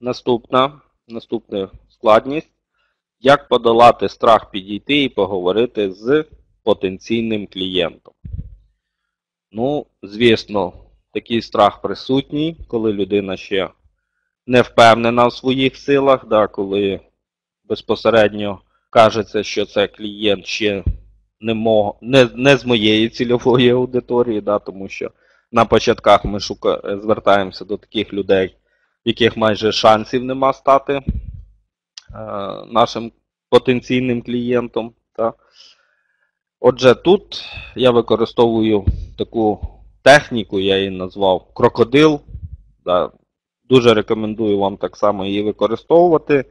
Наступна, наступна складність. Як подолати страх підійти і поговорити з потенційним клієнтом? Ну, звісно, такий страх присутній, коли людина ще не впевнена в своїх силах, да, коли безпосередньо кажеться, що це клієнт ще не, мо, не, не з моєї цільової аудиторії, да, тому що на початках ми шука, звертаємося до таких людей, яких майже шансів нема стати е, нашим потенційним клієнтом. Отже, тут я використовую таку техніку, я її назвав крокодил. Дуже рекомендую вам так само її використовувати.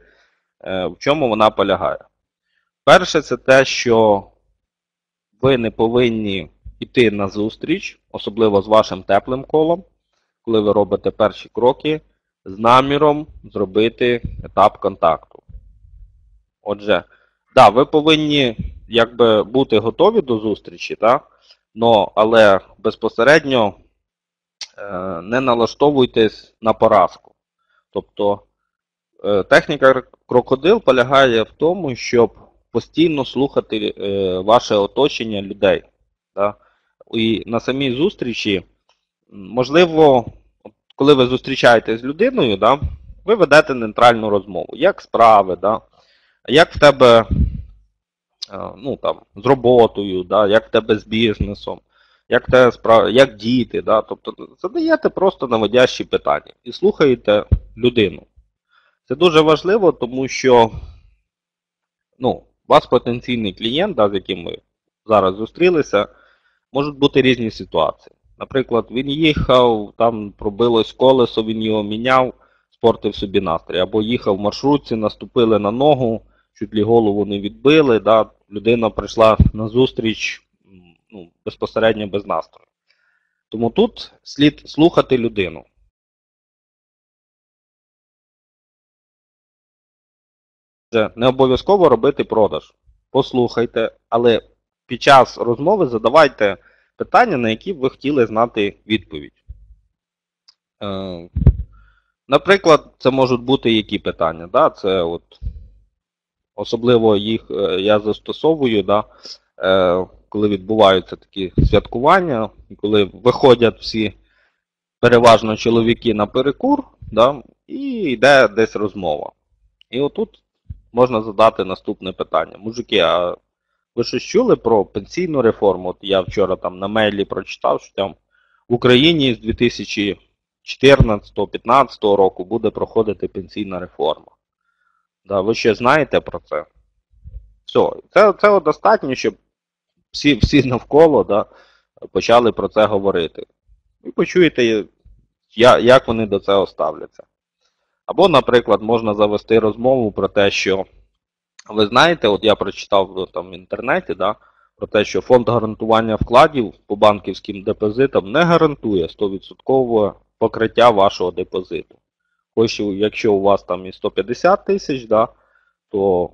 Е, в чому вона полягає? Перше, це те, що ви не повинні йти на зустріч, особливо з вашим теплим колом, коли ви робите перші кроки, з наміром зробити етап контакту. Отже, да, ви повинні якби бути готові до зустрічі, да? Но, але безпосередньо е, не налаштовуйтесь на поразку. Тобто е, техніка крокодил полягає в тому, щоб постійно слухати е, ваше оточення людей. Да? І на самій зустрічі, можливо, коли ви зустрічаєтесь з людиною, да, ви ведете нейтральну розмову. Як справи, да? як в тебе ну, там, з роботою, да? як в тебе з бізнесом, як в тебе як діти. Да? Тобто задаєте просто наводящі питання і слухаєте людину. Це дуже важливо, тому що ну, вас потенційний клієнт, да, з яким ви зараз зустрілися, можуть бути різні ситуації. Наприклад, він їхав, там пробилось колесо, він його міняв, спортив собі настрій. Або їхав в маршрутці, наступили на ногу, чуть лі голову не відбили, да, людина прийшла на зустріч ну, безпосередньо без настрою. Тому тут слід слухати людину. Не обов'язково робити продаж. Послухайте, але під час розмови задавайте питання, на які ви хотіли знати відповідь. Е, наприклад, це можуть бути які питання. Да? Це от, Особливо їх е, я застосовую, да? Е, коли відбуваються такі святкування, коли виходять всі переважно чоловіки на перекур, да? і йде десь розмова. І отут можна задати наступне питання. Мужики, а ви щось чули про пенсійну реформу? От я вчора там на мейлі прочитав, що там в Україні з 2014-2015 року буде проходити пенсійна реформа. Да, Ви ще знаєте про це? Все, це це достатньо, щоб всі всі навколо да, почали про це говорити. І почуєте, як вони до цього ставляться. Або, наприклад, можна завести розмову про те, що ви знаєте, от я прочитав ну, там в інтернеті, да, про те, що фонд гарантування вкладів по банківським депозитам не гарантує 100% покриття вашого депозиту. Хоч якщо у вас там і 150 тисяч, да, то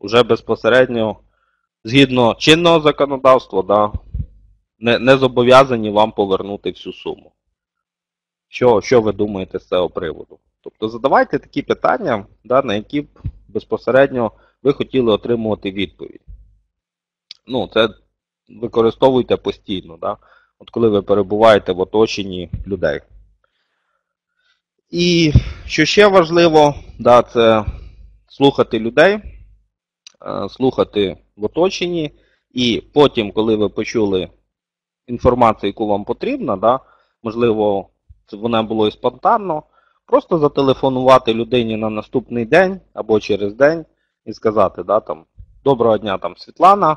вже безпосередньо, згідно чинного законодавства, да, не не зобов'язані вам повернути всю суму. Що що ви думаєте з цього приводу? Тобто задавайте такі питання, да, на які б безпосередньо ви хотіли отримувати відповідь. Ну, це використовуйте постійно, да? от коли ви перебуваєте в оточенні людей. І що ще важливо, да, це слухати людей, е, слухати в оточенні, і потім, коли ви почули інформацію, яку вам потрібна, да, можливо, вона було і спонтанно, Просто зателефонувати людині на наступний день або через день і сказати, да, там, доброго дня там Світлана.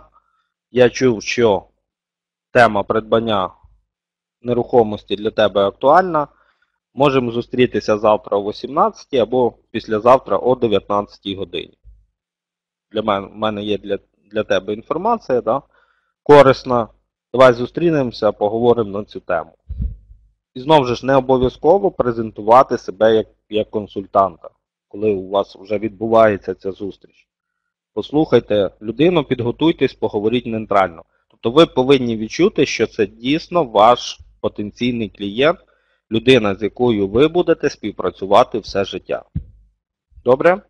Я чув, що тема придбання нерухомості для тебе актуальна. Можемо зустрітися завтра о 18 або післязавтра о 19 годині. Для мене, в мене є для для тебе інформація, да, корисна. Давай зустрінемося, поговоримо на цю тему. І знову ж не обов'язково презентувати себе як як консультанта, коли у вас вже відбувається ця зустріч. Послухайте людину, підготуйтесь, поговоріть нейтрально. Тобто ви повинні відчути, що це дійсно ваш потенційний клієнт, людина, з якою ви будете співпрацювати все життя. Добре?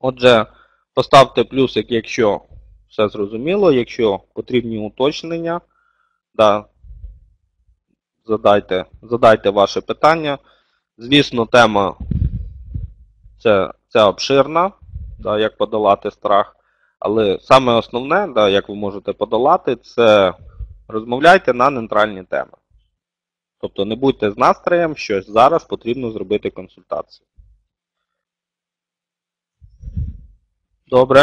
Отже, поставте плюсик, якщо все зрозуміло, якщо потрібні уточнення, да, задайте, задайте ваше питання. Звісно, тема це, це обширна, да, як подолати страх. Але саме основне, да, як ви можете подолати, це розмовляйте на нейтральні теми. Тобто не будьте з настроєм, що зараз потрібно зробити консультацію. Добре.